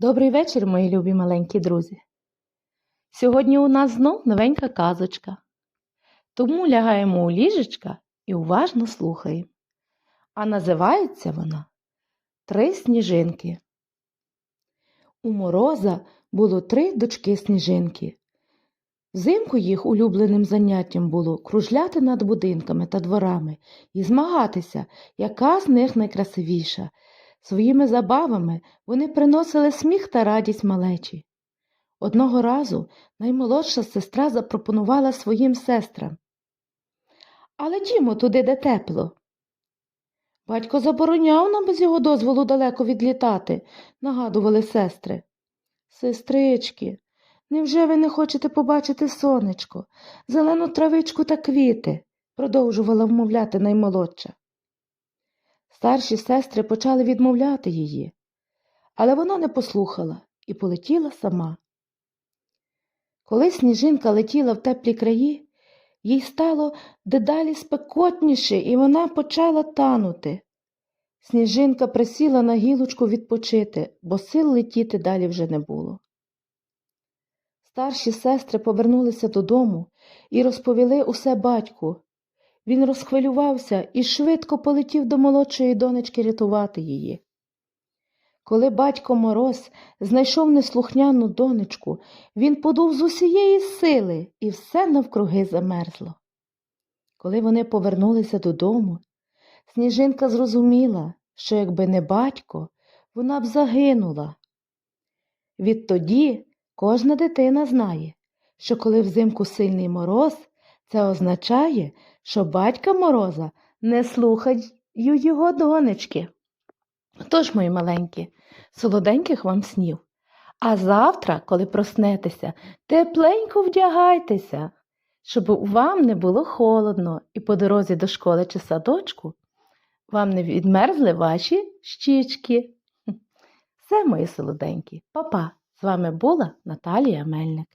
Добрий вечір, мої любі маленькі друзі. Сьогодні у нас знов новенька казочка. Тому лягаємо у ліжечка і уважно слухаємо. А називається вона Три сніжинки. У мороза було три дочки сніжинки. Взимку їх улюбленим заняттям було кружляти над будинками та дворами і змагатися, яка з них найкрасивіша. Своїми забавами вони приносили сміх та радість малечі. Одного разу наймолодша сестра запропонувала своїм сестрам. Але дімо туди, де тепло. Батько забороняв нам без його дозволу далеко відлітати, нагадували сестри. Сестрички, невже ви не хочете побачити сонечко, зелену травичку та квіти? продовжувала вмовляти наймолодша. Старші сестри почали відмовляти її, але вона не послухала і полетіла сама. Коли сніжинка летіла в теплі краї, їй стало дедалі спекотніше, і вона почала танути. Сніжинка присіла на гілочку відпочити, бо сил летіти далі вже не було. Старші сестри повернулися додому і розповіли усе батьку. Він розхвилювався і швидко полетів до молодшої донечки рятувати її. Коли батько Мороз знайшов неслухняну донечку, він подув з усієї сили, і все навкруги замерзло. Коли вони повернулися додому, сніжинка зрозуміла, що якби не батько, вона б загинула. Відтоді кожна дитина знає, що коли взимку сильний мороз, це означає, що батька Мороза не слухають його донечки. Тож, мої маленькі, солоденьких вам снів. А завтра, коли проснетеся, тепленько вдягайтеся, щоб вам не було холодно і по дорозі до школи чи садочку вам не відмерзли ваші щічки. Все, мої солоденькі, Па-па! З вами була Наталія Мельник.